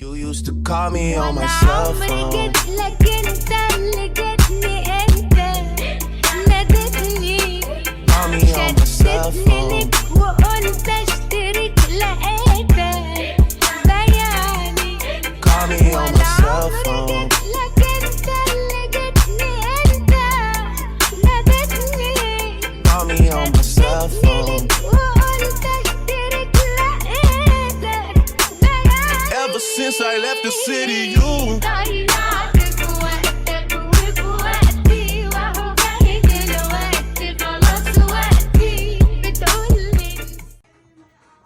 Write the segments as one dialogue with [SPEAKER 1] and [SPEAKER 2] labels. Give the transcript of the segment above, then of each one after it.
[SPEAKER 1] You used to call me on my cell phone. Call me on my cell phone. Call me on my cell phone. ever since I left the city, you.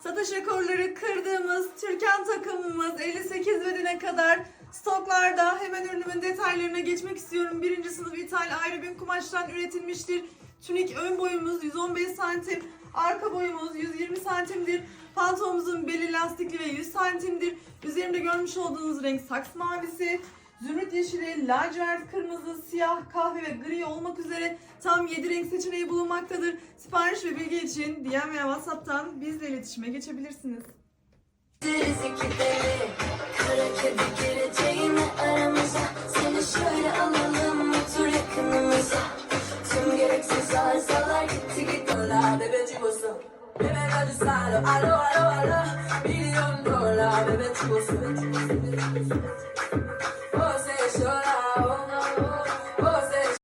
[SPEAKER 2] Satış rekorları kırdığımız Türkan takımımız 58 bedene kadar stoklarda hemen ürünümün detaylarına geçmek istiyorum. Birinci sınıf ithal ayrı bin kumaştan üretilmiştir. Tünik ön boyumuz 115 santim, arka boyumuz 120 santimdir. Pantolonumuzun beli lastikli ve 100 santimdir. Üzerimde görmüş olduğunuz renk saks mavisi, zümrüt yeşili, lacivert kırmızı, siyah, kahve ve gri olmak üzere tam 7 renk seçeneği bulunmaktadır. Sipariş ve bilgi için DM veya WhatsApp'tan bizle iletişime geçebilirsiniz.
[SPEAKER 3] Bebé salo, alo, alo, alo. Million dollar, bebé chivoso.